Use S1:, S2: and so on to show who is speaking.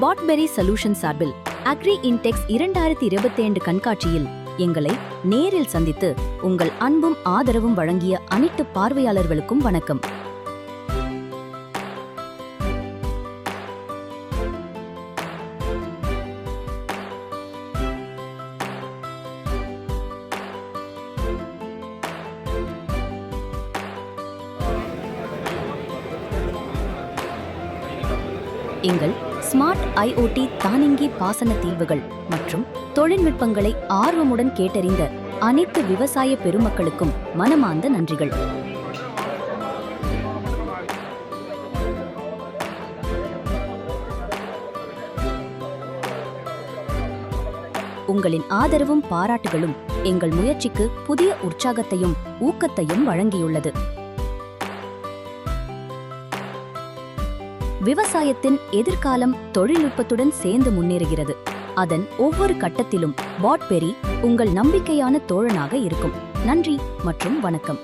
S1: பாட்பெரி solution சார்பில் agri index இரண்டாயிரத்தி இருபத்தி கண்காட்சியில் எங்களை நேரில் சந்தித்து உங்கள் அன்பும் ஆதரவும் வழங்கிய அனைத்து பார்வையாளர்களுக்கும் வணக்கம். எங்கள் ஸ்மார்ட் ஐஓடி தானிங்கி பாசன தீர்வுகள் மற்றும் தொழில்நுட்பங்களை ஆர்வமுடன் கேட்டறிந்த அனைத்து விவசாய பெருமக்களுக்கும் மனமார்ந்த நன்றிகள். உங்களின் ஆதரவும் பாராட்டுகளும் எங்கள் முயற்சிக்கு புதிய உற்சாகத்தையும் ஊக்கத்தையும் வழங்கியுள்ளது. விவசாயத்தின் எதிர்காலம் தொழில்நுட்பத்துடன் சேர்ந்து முன்னேறுகிறது. அதன் ஒவ்வொரு கட்டத்திலும் பாட்பெரி உங்கள் நம்பிக்கையான தோழனாக இருக்கும். நன்றி மற்றும் வணக்கம்.